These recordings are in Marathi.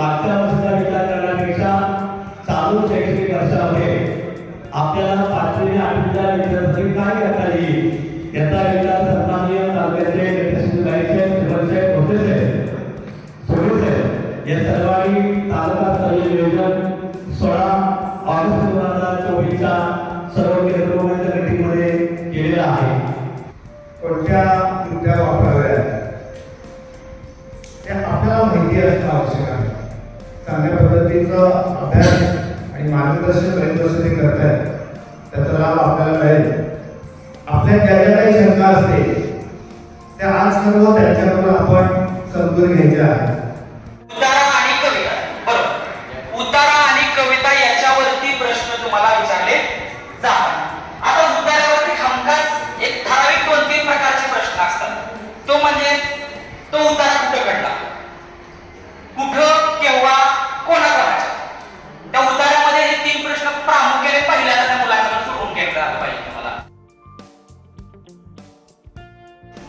मागच्या वर्षीचा विचार करण्यापेक्षा चालू शैक्षणिक वर्षामध्ये आपल्याला पाचवी आठवीच्या विद्यार्थी काय करता येईल याचा विचार सन्माननीय तालुक्याचे नेते शिवरायचे प्रोफेसर सोडून या सर्वांनी तालुका स्तरीय नियोजन सोळा ऑगस्ट दोन हजार चोवीसच्या सर्व केंद्रप्रमुखांच्या मीटिंगमध्ये केलेला आहे. कोणत्या मुद्द्या वापराव्या ते आपल्याला माहिती असणं आवश्यक आहे. चांगल्या पद्धतीचा अभ्यास आणि मार्गदर्शन प्रयत्न ते करतायत. त्याचा लाभ आपल्याला मिळेल. आपल्या ज्या ज्या काही शंका असते त्या आज सर्व त्यांच्याकडून आपण समजून घ्यायच्या आहे उतारा आणि कविता. उतारा आणि कविता प्रश्न तुम्हाला आता एक प्रकारचे प्रश्न असतात. तो म्हणजे तो उतारा कुठं घडला?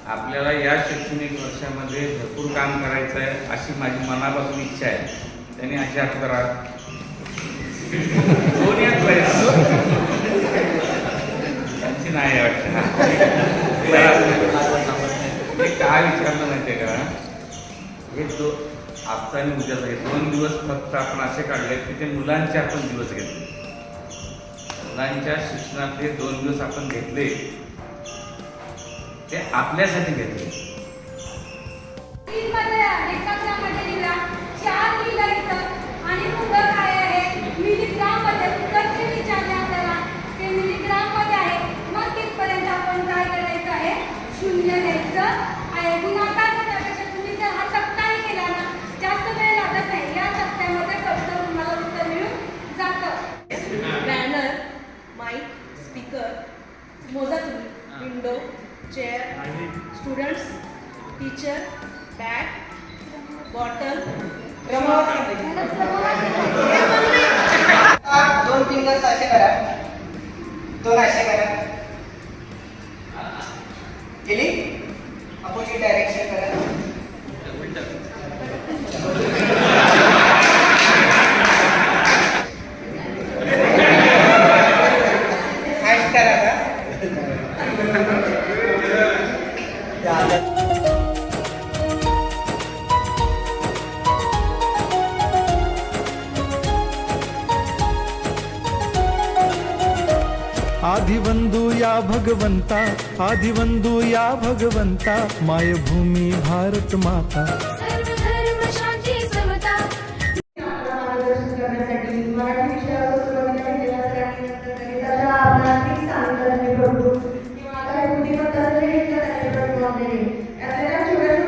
आपल्याला या शैक्षणिक वर्षामध्ये भरपूर काम करायचं आहे अशी माझी मनापासून इच्छा आहे. त्यांनी अशा करा. दोन हात त्यांची नाही वाटतं. मी काय विचारलं माहितीये का? हे दो आजचा आणि उद्याचा हे दोन दिवस फक्त आपण असे काढले की ते मुलांचे आपण दिवस घेतले. मुलांच्या शिक्षणातले दोन दिवस आपण घेतले. ते आपल्यासाठी घेतले तीनमध्ये आहे, कक्षामध्ये लिहिला, चार लिहिलं इथं. आणि पुढं काय आहे? मिलीग्राममध्ये उत्तर जे विचारले आपल्याला, ते मिलीग्राममध्ये आहे. मग तिथपर्यंत आपण काय करायचं आहे? शून्य द्यायचं आहे. गुणाकार करण्यापेक्षा तुम्ही जर हा तक्ताही केला ना, जास्त वेळ लागत नाही. या तक्त्यामध्ये फक्त तुम्हाला उत्तर मिळून जातं. बॅनर माईक स्पीकर मोजा तुम्ही window chair students teacher bag bottle दोन फिंगर्स असे करा. दोन असे करा. केली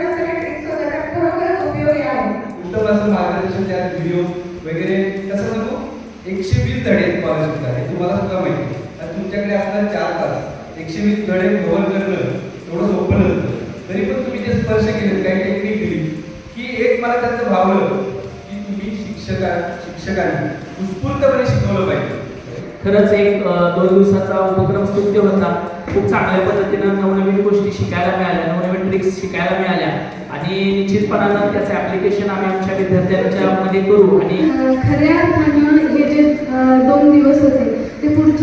सगळ्या ट्रिक्स होत्या त्या खरोखरच उपयोगी आहेत उत्तम असं मार्गदर्शन त्यात व्हिडिओ वगैरे. कसं सांगू? एकशे वीस धडे कॉलेज हे तुम्हाला सुद्धा माहिती तुमच्याकडे असणार चार तास. एकशे वीस धडे कव्हर करणं थोडं सोपं नसतं तरी पण तुम्ही जे स्पर्श केले काही टेक्निक दिली की एक मला त्याचं भावलं की तुम्ही शिक्षका शिक्षकांनी उत्स्फूर्तपणे शिकवलं पाहिजे. खरंच एक दोन दिवसाचा उपक्रम स्तुत्य होता खूप चांगल्या पद्धतीनं नवनवीन गोष्टी शिकायला मिळाल्या नवनवीन ट्रिक्स शिकायला मिळाल्या. आणि निश्चितपणानं त्याचं ॲप्लिकेशन आम्ही आमच्या विद्यार्थ्यांच्या मध्ये करू. आणि खऱ्या अर्थानं हे जे दोन दिवस होते ते पुढच्या